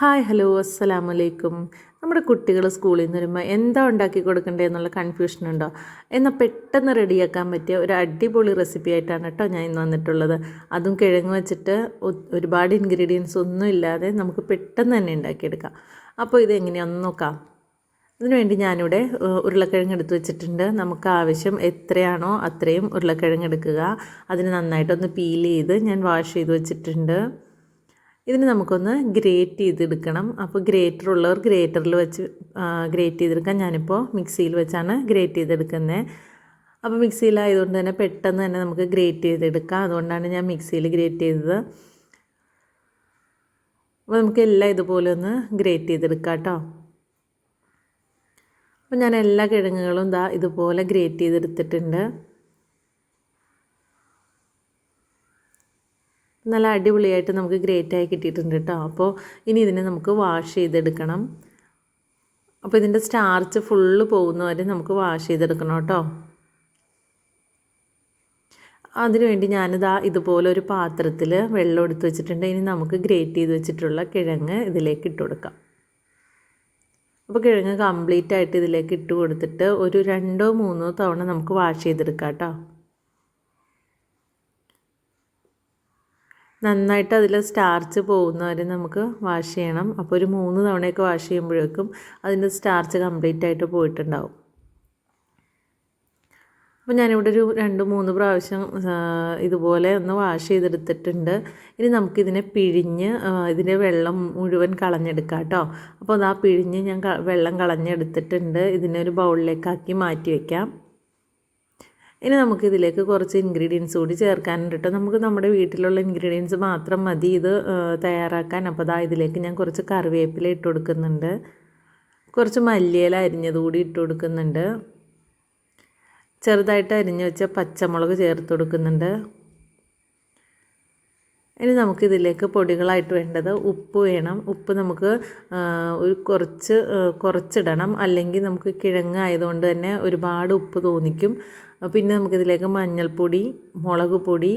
Hi hello അസ്സലാമു അലൈക്കും നമ്മുടെ കുട്ടികൾ സ്കൂളിൽ നിന്ന് വരുമ്പോൾ എന്താ ഉണ്ടാക്കി കൊടുക്കണ്ടേ എന്നുള്ള കൺഫ്യൂഷൻ ഉണ്ടോ? എന്നാൽ പെട്ടെന്ന് റെഡിയാക്കാൻ പറ്റിയ ഒരു അടിപൊളി റെസിപ്പി ആയിട്ടാണ് കേട്ടോ ഞാൻ ഇന്ന് വന്നിട്ടുള്ളത്. അതും കിഴങ്ങ് വെച്ചിട്ട് ഒരുപാട് ഇൻഗ്രീഡിയൻസ് ഒന്നും ഇല്ലാതെ നമുക്ക് പെട്ടെന്ന് തന്നെ ഉണ്ടാക്കിയെടുക്കാം. അപ്പോൾ ഇത് എങ്ങനെയാണെന്ന് നോക്കാം. അതിനുവേണ്ടി ഞാനിവിടെ ഉരുളക്കിഴങ്ങ് എടുത്ത് വെച്ചിട്ടുണ്ട്. നമുക്ക് ആവശ്യം എത്രയാണോ അത്രയും ഉരുളക്കിഴങ്ങ് എടുക്കുക. അതിന് നന്നായിട്ടൊന്ന് പീൽ ചെയ്ത് ഞാൻ വാഷ് ചെയ്ത് വെച്ചിട്ടുണ്ട്. ഇതിന് നമുക്കൊന്ന് ഗ്രേറ്റ് ചെയ്തെടുക്കണം. അപ്പോൾ ഗ്രേറ്റർ ഉള്ളവർ ഗ്രേറ്ററിൽ വെച്ച് ഗ്രേറ്റ് ചെയ്തെടുക്കാം. ഞാനിപ്പോൾ മിക്സിയിൽ വെച്ചാണ് ഗ്രേറ്റ് ചെയ്തെടുക്കുന്നത് അപ്പോൾ മിക്സിയിലായതുകൊണ്ട് തന്നെ പെട്ടെന്ന് തന്നെ നമുക്ക് ഗ്രേറ്റ് ചെയ്തെടുക്കാം. അതുകൊണ്ടാണ് ഞാൻ മിക്സിയിൽ ഗ്രേറ്റ് ചെയ്തത്. അപ്പോൾ നമുക്ക് എല്ലാം ഇതുപോലെ ഒന്ന് ഗ്രേറ്റ് ചെയ്തെടുക്കാം കേട്ടോ അപ്പോൾ ഞാൻ എല്ലാ കിഴങ്ങുകളും ഇതാ ഇതുപോലെ ഗ്രേറ്റ് ചെയ്തെടുത്തിട്ടുണ്ട്. നല്ല അടിപൊളിയായിട്ട് നമുക്ക് ഗ്രേറ്റ് ആയി കിട്ടിയിട്ടുണ്ട് കേട്ടോ അപ്പോൾ ഇനി ഇതിനെ നമുക്ക് വാഷ് ചെയ്തെടുക്കണം. അപ്പോൾ ഇതിന്റെ സ്റ്റാർച്ച് ഫുള്ള് പോകുന്ന വരെ നമുക്ക് വാഷ് ചെയ്തെടുക്കണം കേട്ടോ അതിനുവേണ്ടി ഞാനിതാ ഇതുപോലെ ഒരു പാത്രത്തിൽ വെള്ളം എടുത്ത് വെച്ചിട്ടുണ്ട്. ഇനി നമുക്ക് ഗ്രേറ്റ് ചെയ്ത് വെച്ചിട്ടുള്ള കിഴങ്ങ് ഇതിലേക്ക് ഇട്ട് കൊടുക്കാം. അപ്പോൾ കിഴങ്ങ് കംപ്ലീറ്റ് ആയിട്ട് ഇതിലേക്ക് ഇട്ട് കൊടുത്തിട്ട് ഒരു രണ്ടോ മൂന്നോ തവണ നമുക്ക് വാഷ് ചെയ്തെടുക്കാം കേട്ടോ നന്നായിട്ട് അതിൽ സ്റ്റാർച്ച് പോകുന്നവരെ നമുക്ക് വാഷ് ചെയ്യണം. അപ്പോൾ ഒരു മൂന്ന് തവണയൊക്കെ വാഷ് ചെയ്യുമ്പോഴേക്കും അതിന്റെ സ്റ്റാർച്ച് കംപ്ലീറ്റ് ആയിട്ട് പോയിട്ടുണ്ടാവും. അപ്പോൾ ഞാനിവിടെ ഒരു രണ്ട് മൂന്ന് പ്രാവശ്യം ഇതുപോലെ ഒന്ന് വാഷ് ചെയ്തെടുത്തിട്ടുണ്ട്. ഇനി നമുക്കിതിനെ പിഴിഞ്ഞ് ഇതിന്റെ വെള്ളം മുഴുവൻ കളഞ്ഞെടുക്കാം കേട്ടോ. അപ്പോൾ അത് ആ പിഴിഞ്ഞ് ഞാൻ വെള്ളം കളഞ്ഞെടുത്തിട്ടുണ്ട്. ഇതിനെ ഒരു ബൗളിലേക്കാക്കി മാറ്റി വയ്ക്കാം ഇനി നമുക്ക് ഇതിലേക്ക് കുറച്ച് ഇൻഗ്രീഡിയൻസ് കൂടി ചേർക്കാനുണ്ട് കേട്ടോ നമുക്ക് നമ്മുടെ വീട്ടിലുള്ള ഇൻഗ്രീഡിയൻസ് മാത്രം മതി. ഇത് തയ്യാറാക്കാൻ. അപ്പോൾ ദാ ഇതിലേക്ക് ഞാൻ കുറച്ച് കറിവേപ്പില ഇട്ട് കൊടുക്കുന്നുണ്ട്. കുറച്ച് മല്ലിയില അരിഞ്ഞത് കൂടി ഇട്ട് കൊടുക്കുന്നുണ്ട്. ചെറുതായിട്ട് അരിഞ്ഞു വെച്ച പച്ചമുളക് ചേർത്ത് കൊടുക്കുന്നുണ്ട്. ഇനി നമുക്കിതിലേക്ക് പൊടികളായിട്ട് വേണ്ടത് ഉപ്പ് വേണം. ഉപ്പ് നമുക്ക് ഒരു കുറച്ച് കുറച്ചിടണം. അല്ലെങ്കിൽ നമുക്ക് കിഴങ്ങ് ആയതുകൊണ്ട് തന്നെ ഒരുപാട് ഉപ്പ് തോന്നിക്കും. പിന്നെ നമുക്കിതിലേക്ക് മഞ്ഞൾപ്പൊടി മുളക് പൊടി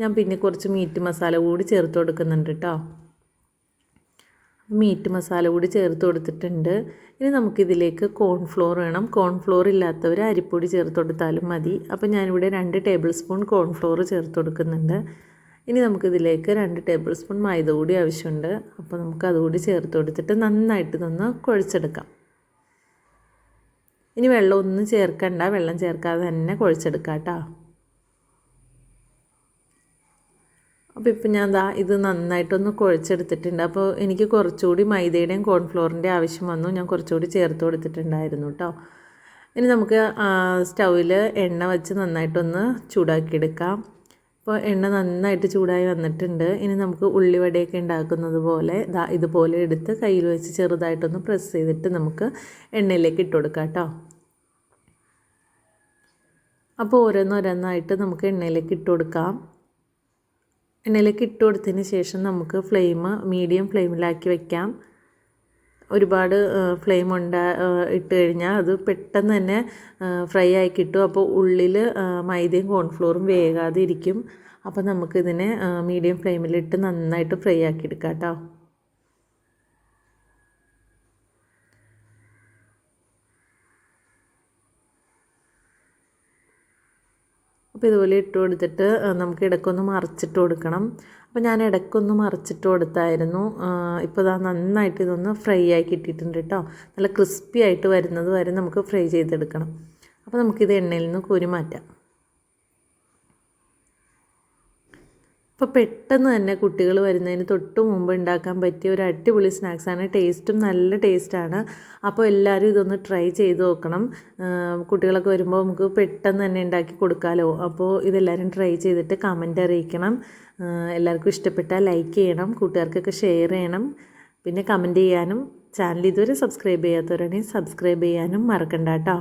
ഞാൻ പിന്നെ കുറച്ച് മീറ്റ് മസാല കൂടി ചേർത്ത് കൊടുക്കുന്നുണ്ട് കേട്ടോ മീറ്റ് മസാല കൂടി ചേർത്ത് കൊടുത്തിട്ടുണ്ട്. ഇനി നമുക്കിതിലേക്ക് കോൺഫ്ലോർ വേണം. കോൺഫ്ലോർ ഇല്ലാത്തവർ അരിപ്പൊടി ചേർത്ത് കൊടുത്താലും മതി. അപ്പോൾ ഞാനിവിടെ രണ്ട് ടേബിൾ സ്പൂൺ കോൺഫ്ലോർ ചേർത്ത് കൊടുക്കുന്നുണ്ട്. ഇനി നമുക്കിതിലേക്ക് രണ്ട് ടേബിൾ സ്പൂൺ മൈദ കൂടി ആവശ്യമുണ്ട്. അപ്പോൾ നമുക്ക് അതുകൂടി ചേർത്ത് കൊടുത്തിട്ട് നന്നായിട്ട് നിന്ന് കുഴച്ചെടുക്കാം. ഇനി വെള്ളം ഒന്നും ചേർക്കണ്ട. വെള്ളം ചേർക്കാതെ തന്നെ കുഴച്ചെടുക്കാം കേട്ടോ. അപ്പോൾ ഇപ്പം ഞാൻ ദാ ഇത് നന്നായിട്ടൊന്ന് കുഴച്ചെടുത്തിട്ടുണ്ട്. അപ്പോൾ എനിക്ക് കുറച്ചുകൂടി മൈദയുടെയും കോൺഫ്ലോറിന്റെ ആവശ്യം വന്നു. ഞാൻ കുറച്ചുകൂടി ചേർത്ത് കൊടുത്തിട്ടുണ്ടായിരുന്നു കേട്ടോ. ഇനി നമുക്ക് സ്റ്റൗവിൽ എണ്ണ വെച്ച് നന്നായിട്ടൊന്ന് ചൂടാക്കിയെടുക്കാം. അപ്പോൾ എണ്ണ നന്നായിട്ട് ചൂടായി വന്നിട്ടുണ്ട്. ഇനി നമുക്ക് ഉള്ളിവടയൊക്കെ ഉണ്ടാക്കുന്നത് പോലെ ദാ ഇതുപോലെ എടുത്ത് കയ്യിൽ വെച്ച് ചെറുതായിട്ടൊന്ന് പ്രസ് ചെയ്തിട്ട് നമുക്ക് എണ്ണയിലേക്ക് ഇട്ട് കൊടുക്കാം കേട്ടോ. അപ്പോൾ ഓരോന്നോരോന്നായിട്ട് നമുക്ക് എണ്ണയിലേക്ക് ഇട്ട് കൊടുക്കാം. എണ്ണയിലേക്ക് ഇട്ട് കൊടുത്തതിന് ശേഷം നമുക്ക് ഫ്ലെയിം മീഡിയം ഫ്ലെയിമിലാക്കി വെക്കാം. ഒരുപാട് ഫ്ലെയിം ഉണ്ട ഇട്ട് കഴിഞ്ഞാൽ അത് പെട്ടെന്ന് തന്നെ ഫ്രൈ ആയി കിട്ടും. അപ്പോൾ ഉള്ളിൽ മൈദയും കോൺഫ്ലോറും വേകാതെ ഇരിക്കും. അപ്പോൾ നമുക്കിതിനെ മീഡിയം ഫ്ലെയിമിലിട്ട് നന്നായിട്ട് ഫ്രൈ ആക്കി എടുക്കാം കേട്ടോ. അപ്പോൾ ഇതുപോലെ ഇട്ട് കൊടുത്തിട്ട് നമുക്ക് ഇടയ്ക്കൊന്ന് മറിച്ചിട്ട് കൊടുക്കണം. അപ്പോൾ ഞാൻ ഇടയ്ക്കൊന്ന് മറിച്ചിട്ട് കൊടുത്തായിരുന്നു. ഇപ്പോൾ ഇതാ നന്നായിട്ട് ഇതൊന്ന് ഫ്രൈ ആയി കിട്ടിയിട്ടുണ്ട് കേട്ടോ നല്ല ക്രിസ്പി ആയിട്ട് വരുന്നത് വരെ നമുക്ക് ഫ്രൈ ചെയ്തെടുക്കണം. അപ്പോൾ നമുക്കിത് എണ്ണയിൽ നിന്ന് കോരി മാറ്റാം. അപ്പോൾ പെട്ടെന്ന് തന്നെ കുട്ടികൾ വരുന്നതിന് തൊട്ട് മുമ്പ് ഉണ്ടാക്കാൻ പറ്റിയ ഒരു അടിപൊളി സ്നാക്സാണ് ടേസ്റ്റും നല്ല ടേസ്റ്റാണ് അപ്പോൾ എല്ലാവരും ഇതൊന്ന് ട്രൈ ചെയ്ത് നോക്കണം. കുട്ടികളൊക്കെ വരുമ്പോൾ നമുക്ക് പെട്ടെന്ന് തന്നെ ഉണ്ടാക്കി കൊടുക്കാമല്ലോ അപ്പോൾ ഇതെല്ലാവരും ട്രൈ ചെയ്തിട്ട് കമന്റ് അറിയിക്കണം. എല്ലാവർക്കും ഇഷ്ടപ്പെട്ടാൽ ലൈക്ക് ചെയ്യണം. കൂട്ടുകാർക്കൊക്കെ ഷെയർ ചെയ്യണം. പിന്നെ കമന്റ് ചെയ്യാനും ചാനൽ ഇതുവരെ സബ്സ്ക്രൈബ് ചെയ്യാത്തവരാണെങ്കിൽ സബ്സ്ക്രൈബ് ചെയ്യാനും മറക്കണ്ട കേട്ടോ.